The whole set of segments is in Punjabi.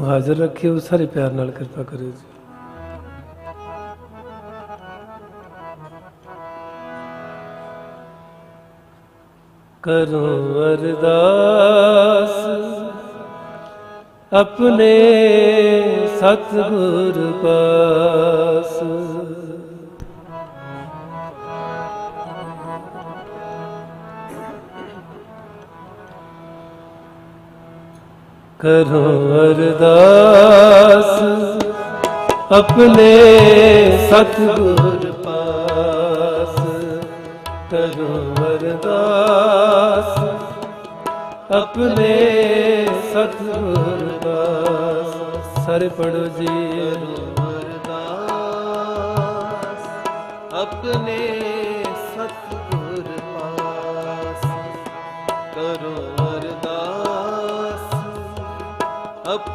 ਹਾਜ਼ਰ ਰੱਖਿਓ ਸਾਰੇ ਪਿਆਰ ਨਾਲ ਕਿਰਪਾ ਕਰਿਓ ਜੀ। ਕਰੋ ਅਰਦਾਸ ਆਪਣੇ ਸਤਿਗੁਰ ਪਾਸ। ਕਰੋ ਅਰਦਾਸ। ਆਪਣੇ ਸਤਿਗੁਰ ਪਾਸ ਕਰੋ ਅਰਦਾਸ। ਆਪਣੇ ਸਤਿਗੁਰ ਪਾਸ ਸਾਰੇ ਪੜੋ ਜੀ ਅਰਦਾਸ। ਆਪਣੇ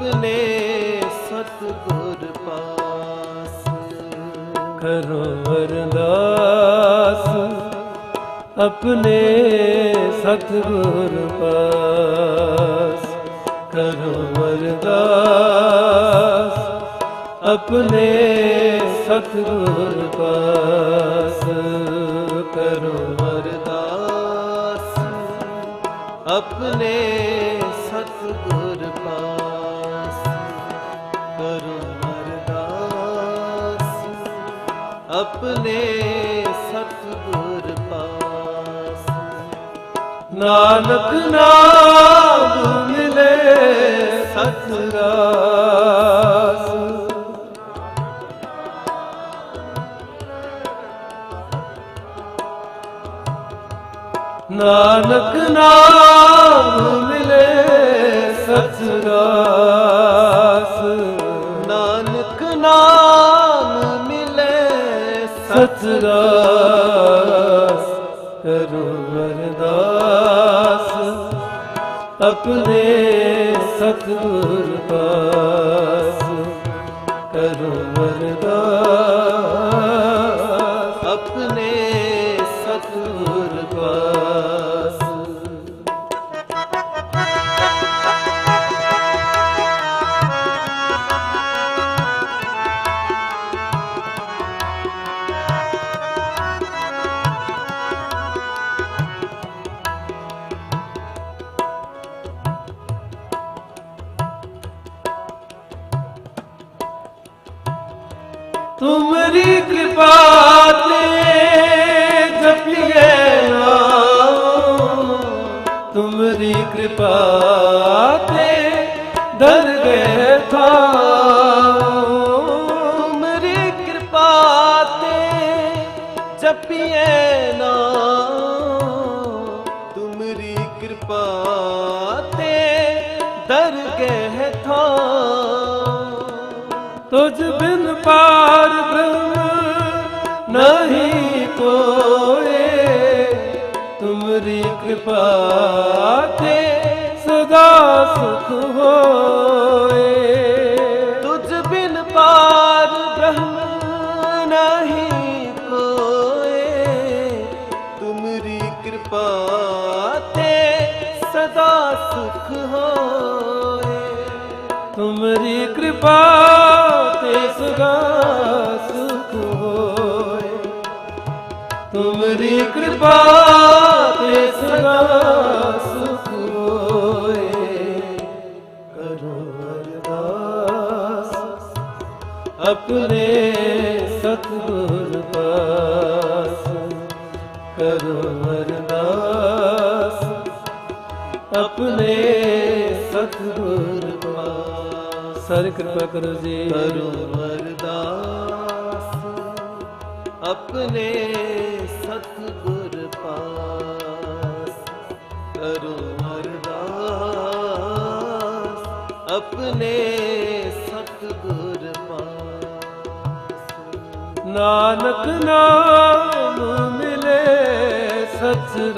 ਆਪਣੇ ਸਤਿਗੁਰ ਪਾਸ। ਕਰੋ ਅਰਦਾਸ, ਆਪਣੇ ਸਤਿਗੁਰ ਪਾਸ। ਕਰੋ ਅਰਦਾਸ, ਆਪਣੇ ਸਤਿਗੁਰ ਪਾਸ। ਕਰੋ ਅਰਦਾਸ, ਆਪਣੇ ਆਪਣੇ ਸਤਿਗੁਰ ਪਾਸ ਨਾਨਕ ਨਾਮ ਮਿਲੇ ਸਤਿਰਾਸ ਨਾਨਕ ਨਾਮ ਮਿਲੇ ਸਤਿਰਾਸ ਨਾਨਕ ਨਾਮ ਸਤਿਰਾਸ ਕਰੋ ਅਰਦਾਸ। ਆਪਣੇ ਸਤਿਗੁਰ ਪਾਸ ਕਰੋ ਅਰਦਾਸ। ਤੁਮਰੀ ਕਿਰਪਾ ਤੇ ਜਪੀਏ ਨਾਮ ਤੁਮਰੀ ਕਿਰਪਾ ਤੁਝ ਬਿਨ ਪਾਰ ਬ੍ਰਹਮ ਨਹੀਂ ਕੋਏ। ਤੁਮਰੀ ਕਿਰਪਾ ਤੇ ਸਦਾ ਸੁਖ ਹੋਏ। ਤੁਝ ਬਿਨ ਪਾਰ ਬ੍ਰਹਮ ਨਹੀਂ ਕੋਏ। ਤੁਮਰੀ ਕਿਰਪਾ ਤੇ ਸਦਾ ਸੁਖ ਹੋਏ। ਤੁਮਰੀ ਕਿਰਪਾ ਤੁਮਰੀ ਕਿਰਪਾ ਤੇ ਸਦਾ ਸੁਖ ਹੋਏ। ਕਰੋ ਅਰਦਾਸ ਆਪਣੇ ਸਤਿਗੁਰ ਪਾਸ ਕਰੋ ਅਰਦਾਸ ਆਪਣੇ ਸਤਿਗੁਰ ਪਾਸ ਸਾਰੇ ਕਿਰਪਾ ਕਰੋ ਜੀ। ਕਰੋ ਅਰਦਾਸ ਆਪਣੇ ਨਾਨਕ ਨਾਮ ਮਿਲੇ ਸਚਰਾਸ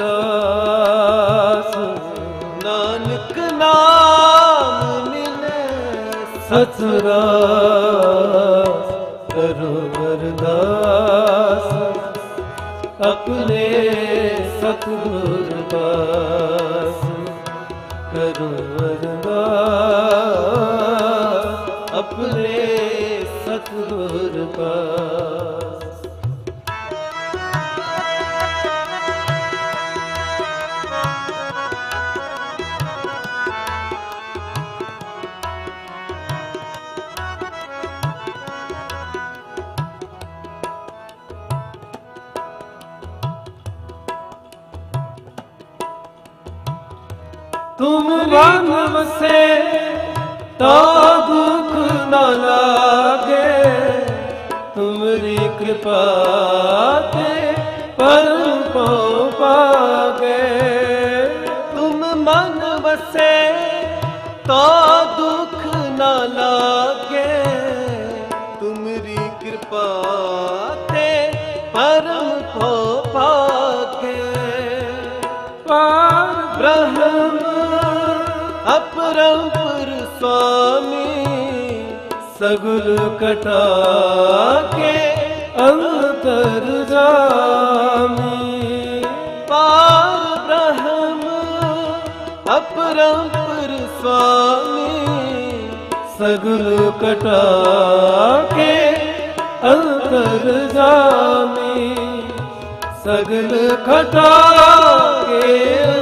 ਨਾਨਕ ਨਾਮ ਮਿਲੇ ਸਚਰਾਸ ਕਰੋ ਅਰਦਾਸ ਆਪਣੇ ਸਤਿਗੁਰ ਪਾਸ। ਕਰੋ ਅਰਦਾਸ ਆਪਣੇ ਸਤਿਗੁਰ ਪਾਸ ਤੁਮ ਮਨ ਵਸੇ ਤਾ ਨ ਲਾਗੇ, ਤੁਮਰੀ ਕਿਰਪਾ ਤੇ ਪਰਮ ਪਉ ਪਾਗੇ। ਤੁਮ ਮਨ ਵਸੇ ਤਾ ਦੁਖ ਨਾ ਲਾਗੇ। ਤੁਮਰੀ ਕਿਰਪਾ ਤੇ ਪਰਮ ਭੋ ਪਾਗੇ। ਪਾਰ ਬ੍ਰਹਮ, ਅਪਰੰਪਰ ਸੁਆਮੀ ਸਗੁਲ ਕਟਾ ਕੇ ਅੰਤਰ ਜਾਮੀ। ਪਾਰ ਬ੍ਰਹਮ, ਅਪਰੰਪਰ ਸੁਆਮੀ ਸਗੁਲ ਕਟਾ ਕੇ ਅੰਤਰ ਜਾਮੀ। ਸਗਲ ਖਟਾ ਕੇ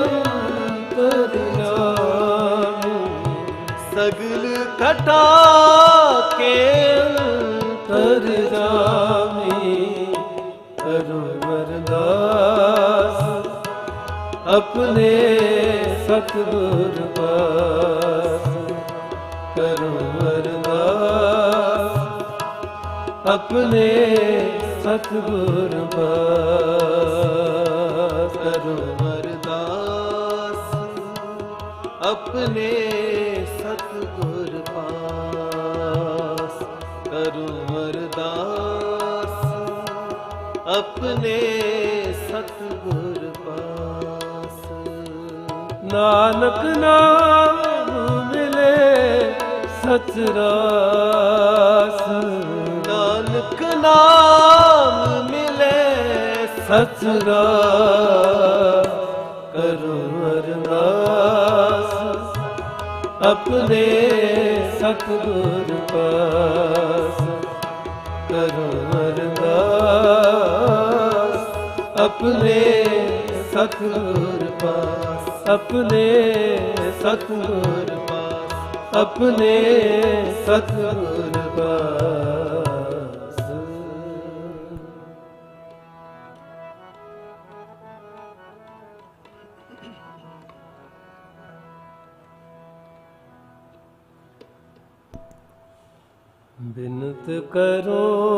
ਘਟਾ ਕੇ ਤਰ ਜਾਮੀ ਕਰੋ ਵਰਦਾਸ ਆਪਣੇ ਸਤਿਗੁਰ ਪਾਸ ਕਰੋ ਵਰਦਾਸ ਆਪਣੇ ਸਤਿਗੁਰ ਪਾਸ ਕਰੋ ਅਰਦਾਸ ਆਪਣੇ ਆਪਣੇ ਸਤਿਗੁਰ ਪਾਸ ਨਾਨਕ ਨਾਮ ਮਿਲੇ ਸਚ ਰਾਸ ਨਾਨਕ ਨਾਮ ਮਿਲੇ ਸਚ ਰਾਸ ਕਰੋ ਅਰਦਾਸ ਆਪਣੇ ਸਤਿਗੁਰ ਪਾਸ ਕਰੋ ਅਰਦਾਸ ਆਪਣੇ ਸਤਿਗੁਰ ਪਾਸ ਆਪਣੇ ਸਤਿਗੁਰ ਪਾਸ ਆਪਣੇ ਸਤਿਗੁਰ ਪਾਸ। ਬਿਨਤ ਕਰੋ